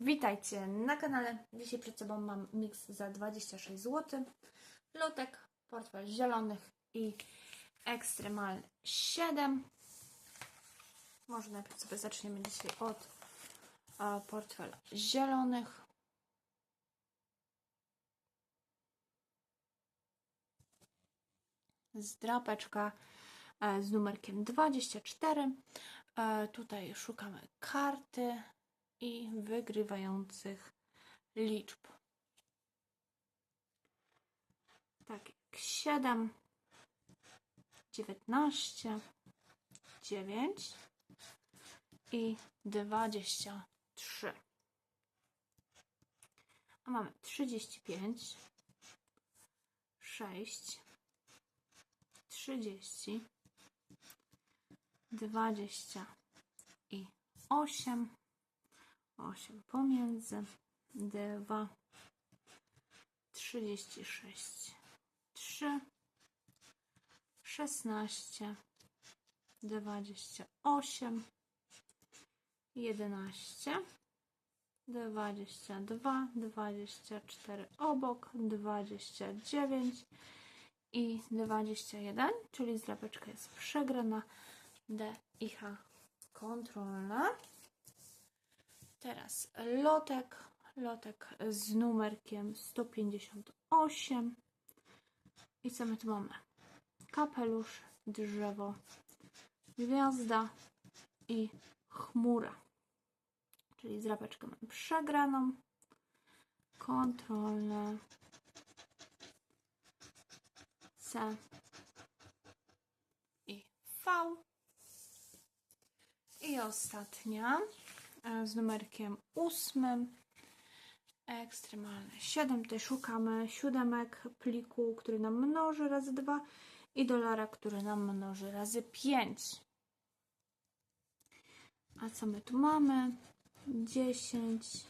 Witajcie na kanale. Dzisiaj przed sobą mam miks za 26 zł. Lutek, portfel zielonych i ekstremalny 7. Może najpierw sobie zaczniemy dzisiaj od e, portfela zielonych. Zdrapeczka e, z numerkiem 24. E, Tutaj szukamy karty i wygrywających liczb. Tak jak 7, 19, 9 i 23. A mamy 35, 6, 30, 20 i 8. 8 pomiędzy 2 36 3 16 28 11 22 24 obok 29 i 21 czyli zdrapeczka jest przegrana. D i H kontrolna Teraz lotek. Lotek z numerkiem 158. I co my tu mamy? Kapelusz, drzewo, gwiazda i chmura. Czyli zrapeczkę mamy przegraną. Kontrolne. C i V. I ostatnia z numerkiem ósmym. Ekstremalne 7. Tutaj szukamy siódemek pliku, który nam mnoży razy 2 i dolara, który nam mnoży razy 5. A co my tu mamy? 10,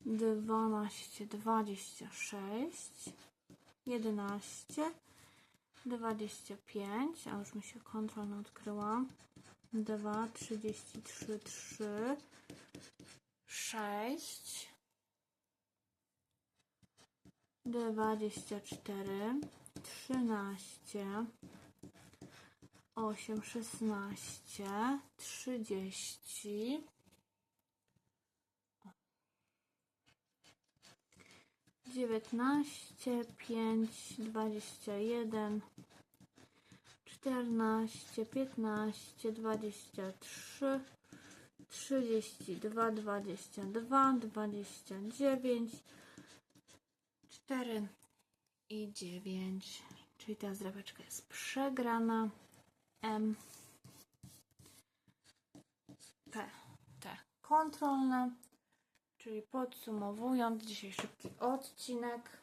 12, 26, 11, 25, a już mi się kontrolna odkryła. 2, 33, 3, 6, 24, 13, 8, 16, 30, 19, 5, 21, 14, 15, 23, 32, 22, 29, 4 i 9. Czyli ta zdrapeczka jest przegrana. M, P, T kontrolne. Czyli podsumowując, dzisiaj szybki odcinek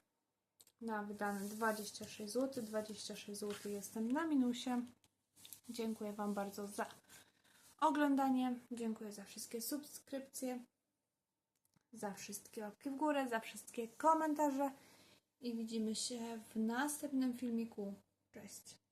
na wydane 26 zł. 26 zł jestem na minusie. Dziękuję Wam bardzo za oglądanie. Dziękuję za wszystkie subskrypcje, za wszystkie łapki w górę, za wszystkie komentarze i widzimy się w następnym filmiku. Cześć!